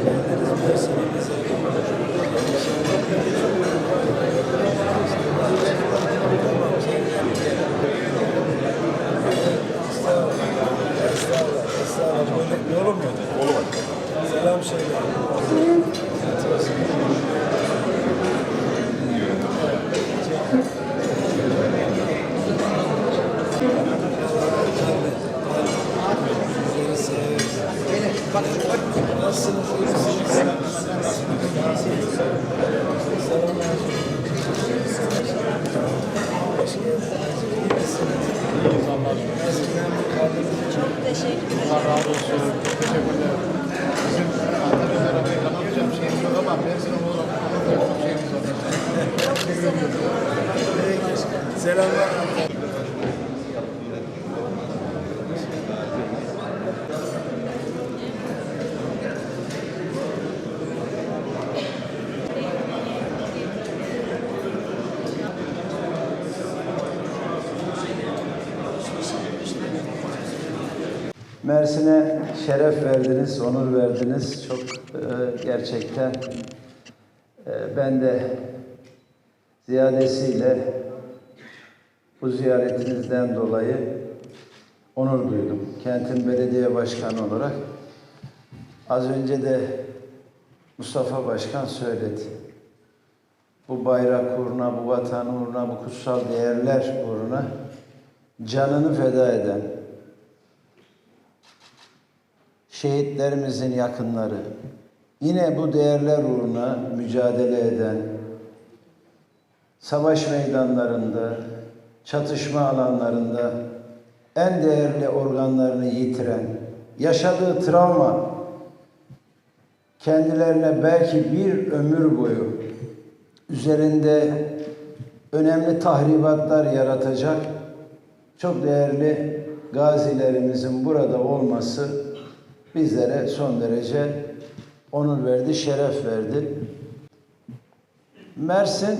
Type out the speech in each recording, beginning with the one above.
Christ. Çok teşekkür ederim. Allah razı olsun. Çok teşekkür ederim. Bizim Antalya'da arabayı tanımayacağım şeyimiz yok ama Mersin olarak tanımayacağım çok şeyimiz var. Peki, Selamlar. Mersin'e şeref verdiniz, onur verdiniz. Çok e, gerçekten e, ben de ziyadesiyle bu ziyaretinizden dolayı onur duydum. Kentin belediye başkanı olarak. Az önce de Mustafa Başkan söyledi. Bu bayrak uğruna, bu vatan uğruna, bu kutsal değerler uğruna canını feda eden, şehitlerimizin yakınları, yine bu değerler uğruna mücadele eden, savaş meydanlarında, çatışma alanlarında en değerli organlarını yitiren, yaşadığı travma kendilerine belki bir ömür boyu üzerinde önemli tahribatlar yaratacak çok değerli gazilerimizin burada olması bizlere son derece onur verdi, şeref verdi. Mersin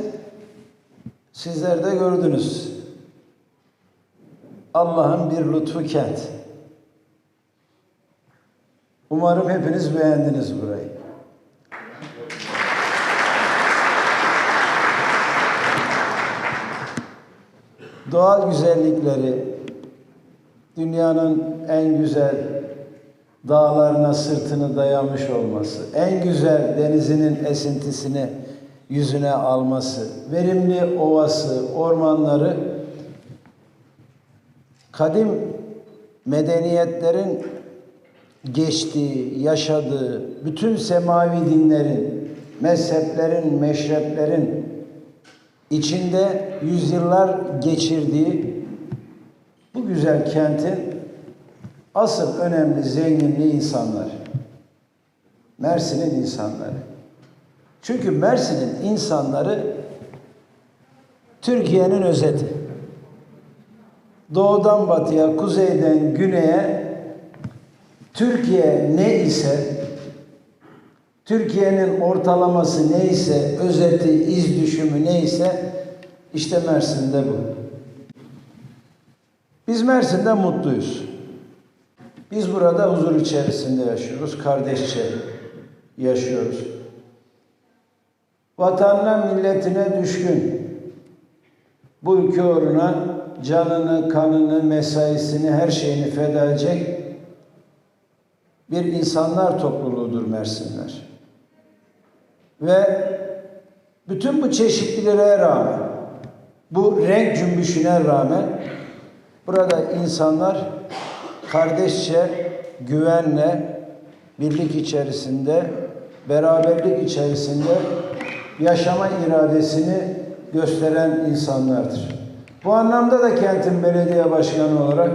sizler de gördünüz. Allah'ın bir lütfu kent. Umarım hepiniz beğendiniz burayı. Doğal güzellikleri, dünyanın en güzel dağlarına sırtını dayamış olması, en güzel denizinin esintisini yüzüne alması, verimli ovası, ormanları, kadim medeniyetlerin geçtiği, yaşadığı, bütün semavi dinlerin, mezheplerin, meşreplerin içinde yüzyıllar geçirdiği bu güzel kentin asıl önemli zenginliği insanlar. Mersin'in insanları. Çünkü Mersin'in insanları Türkiye'nin özeti. Doğudan batıya, kuzeyden güneye Türkiye ne ise Türkiye'nin ortalaması neyse, özeti, iz düşümü neyse işte Mersin'de bu. Biz Mersin'de mutluyuz. Biz burada huzur içerisinde yaşıyoruz, kardeşçe yaşıyoruz. Vatanına, milletine düşkün. Bu ülke uğruna canını, kanını, mesaisini, her şeyini feda edecek bir insanlar topluluğudur Mersinler. Ve bütün bu çeşitliliğe rağmen, bu renk cümbüşüne rağmen burada insanlar kardeşçe, güvenle, birlik içerisinde, beraberlik içerisinde yaşama iradesini gösteren insanlardır. Bu anlamda da kentin belediye başkanı olarak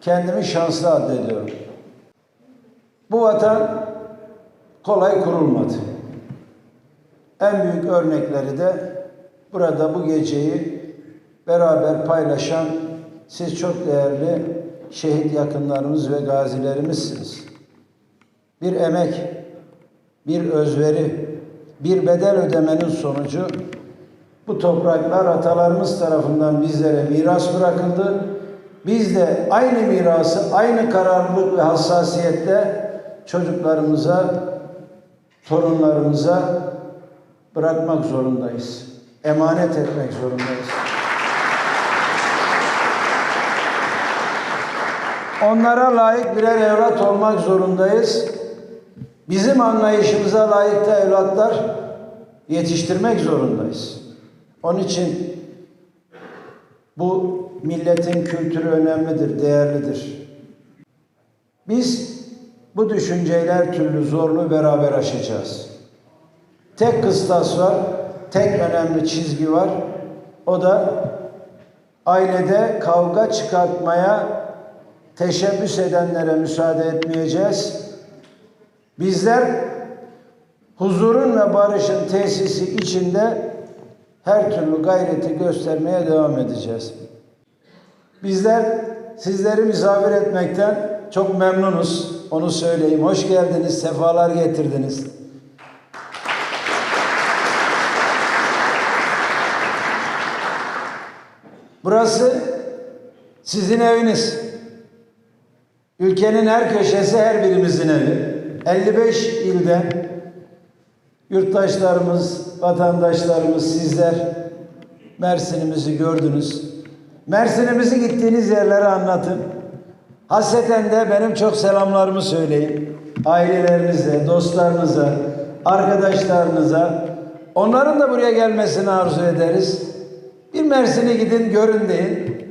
kendimi şanslı addediyorum. Bu vatan kolay kurulmadı. En büyük örnekleri de burada bu geceyi beraber paylaşan siz çok değerli şehit yakınlarımız ve gazilerimizsiniz. Bir emek, bir özveri, bir bedel ödemenin sonucu bu topraklar atalarımız tarafından bizlere miras bırakıldı. Biz de aynı mirası, aynı kararlılık ve hassasiyette çocuklarımıza torunlarımıza bırakmak zorundayız. Emanet etmek zorundayız. Onlara layık birer evlat olmak zorundayız. Bizim anlayışımıza layık da evlatlar yetiştirmek zorundayız. Onun için bu milletin kültürü önemlidir, değerlidir. Biz bu düşünceyle her türlü zorluğu beraber aşacağız. Tek kıstas var, tek önemli çizgi var. O da ailede kavga çıkartmaya teşebbüs edenlere müsaade etmeyeceğiz. Bizler huzurun ve barışın tesisi içinde her türlü gayreti göstermeye devam edeceğiz. Bizler sizleri misafir etmekten çok memnunuz. Onu söyleyeyim. Hoş geldiniz, sefalar getirdiniz. Burası sizin eviniz. Ülkenin her köşesi her birimizin evi. 55 ilde yurttaşlarımız, vatandaşlarımız, sizler Mersin'imizi gördünüz. Mersin'imizi gittiğiniz yerlere anlatın. Hasreten de benim çok selamlarımı söyleyin. Ailelerinize, dostlarınıza, arkadaşlarınıza. Onların da buraya gelmesini arzu ederiz. Bir Mersin'e gidin, görün deyin.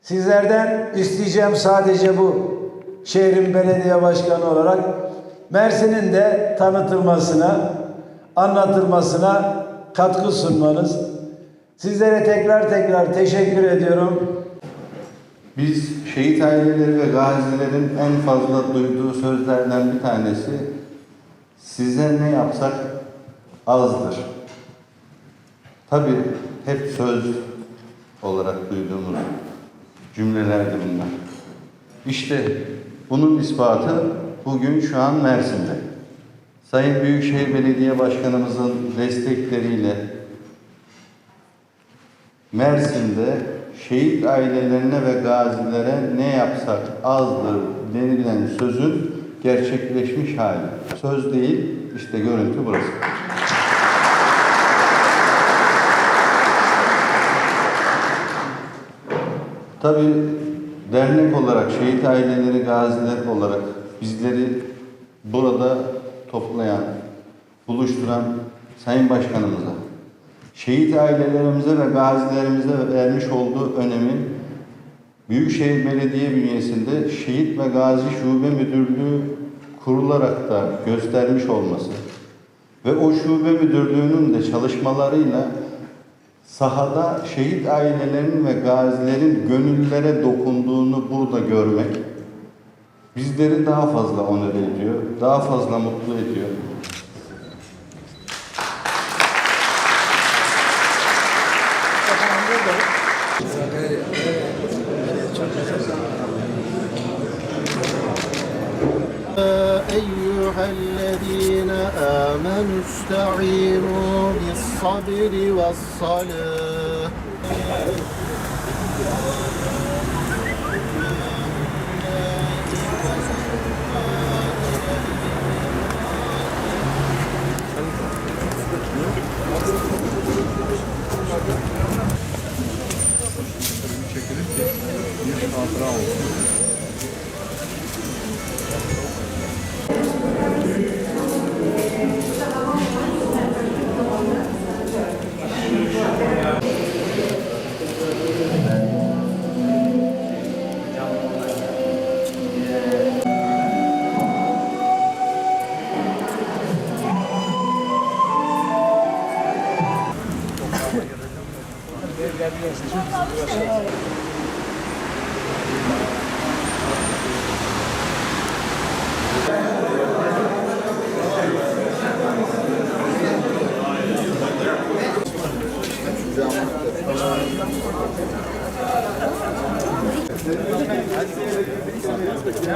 Sizlerden isteyeceğim sadece bu. Şehrin belediye başkanı olarak Mersin'in de tanıtılmasına, anlatılmasına katkı sunmanız. Sizlere tekrar tekrar teşekkür ediyorum. Biz şehit aileleri ve gazilerin en fazla duyduğu sözlerden bir tanesi size ne yapsak azdır. Tabi hep söz olarak duyduğumuz cümlelerdi bunlar. İşte bunun ispatı bugün şu an Mersin'de. Sayın Büyükşehir Belediye Başkanımızın destekleriyle Mersin'de şehit ailelerine ve gazilere ne yapsak azdır denilen sözün gerçekleşmiş hali. Söz değil, işte görüntü burası. Tabii dernek olarak, şehit aileleri, gaziler olarak bizleri burada toplayan, buluşturan Sayın Başkanımıza, şehit ailelerimize ve gazilerimize vermiş olduğu önemin Büyükşehir Belediye bünyesinde Şehit ve Gazi Şube Müdürlüğü kurularak da göstermiş olması ve o şube müdürlüğünün de çalışmalarıyla sahada şehit ailelerinin ve gazilerin gönüllere dokunduğunu burada görmek bizleri daha fazla onur ediyor, daha fazla mutlu ediyor. أيها الذين آمنوا استعينوا بالصبر Sade'ri ve Salih. gelebilirsiniz.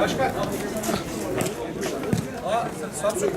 Başka. Aa, Samsung.